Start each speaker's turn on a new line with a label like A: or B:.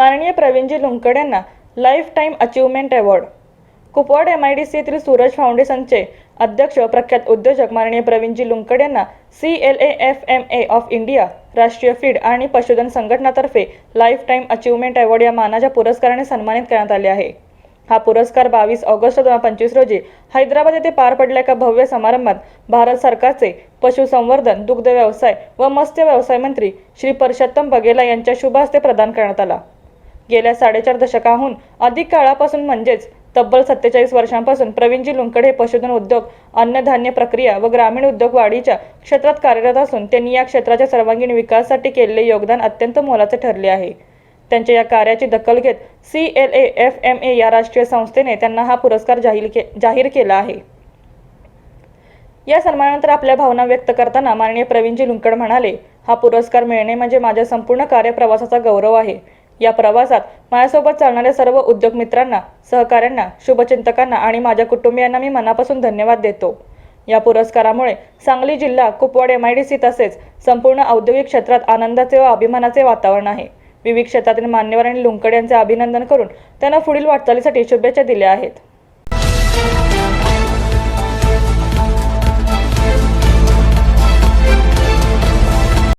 A: माननीय प्रवीणजी लुंकड यांना life time achievement award. Kupwad M I D C येथील सूरज फाउंडेशनचे अध्यक्ष प्रख्यात उद्योजक माननीय प्रवीणजी लुंकड यांना C L A F M A of India राष्ट्रीय फीड आणि पशुधन संघटनातर्फे लाईफ टाईम अचिव्हमेंट अवॉर्ड या मानाच्या पुरस्काराने सन्मानित करण्यात आले आहे. हा पुरस्कार बावीस ऑगस्ट दोन हजार पंचवीस रोजी हैदराबाद येथे पार पडल्या एका भव्य समारंभात भारत सरकारचे पशुसंवर्धन दुग्ध व्यवसाय व मत्स्य व्यवसाय मंत्री श्री परषोत्तम बघेला यांच्या शुभ हस्ते प्रदान करण्यात आला. गेल्या साडेचार दशकाहून अधिक काळापासून म्हणजेच तब्बल सत्तेचाळीस वर्षांपासून प्रवीणजी लुंकड हे पशुधन उद्योग अन्नधान्य प्रक्रिया व ग्रामीण उद्योग वाढीच्या क्षेत्रात कार्यरत असून त्यांनी या क्षेत्राच्या सर्वांगीण विकासासाठी केलेले योगदान अत्यंत मोलाचे ठरले आहे. त्यांच्या या कार्याची दखल घेत C L A F M A या राष्ट्रीय संस्थेने त्यांना हा पुरस्कार जाहीर के जाहीर केला आहे. या सन्मानानंतर आपल्या भावना व्यक्त करताना माननीय प्रवीणजी लुंकड म्हणाले हा पुरस्कार मिळणे म्हणजे माझ्या संपूर्ण कार्यप्रवासाचा गौरव आहे. या प्रवासात माझ्यासोबत चालणाऱ्या सर्व उद्योग मित्रांना सहकाऱ्यांना शुभचिंतकांना आणि माझ्या कुटुंबियांना मी मनापासून धन्यवाद देतो. या पुरस्कारामुळे सांगली जिल्हा Kupwad M I D C तसेच संपूर्ण औद्योगिक क्षेत्रात आनंदाचे व अभिमानाचे वातावरण आहे. विविध क्षेत्रातील मान्यवर आणि लुंकड यांचे अभिनंदन करून त्यांना पुढील वाटचालीसाठी शुभेच्छा दिल्या आहेत.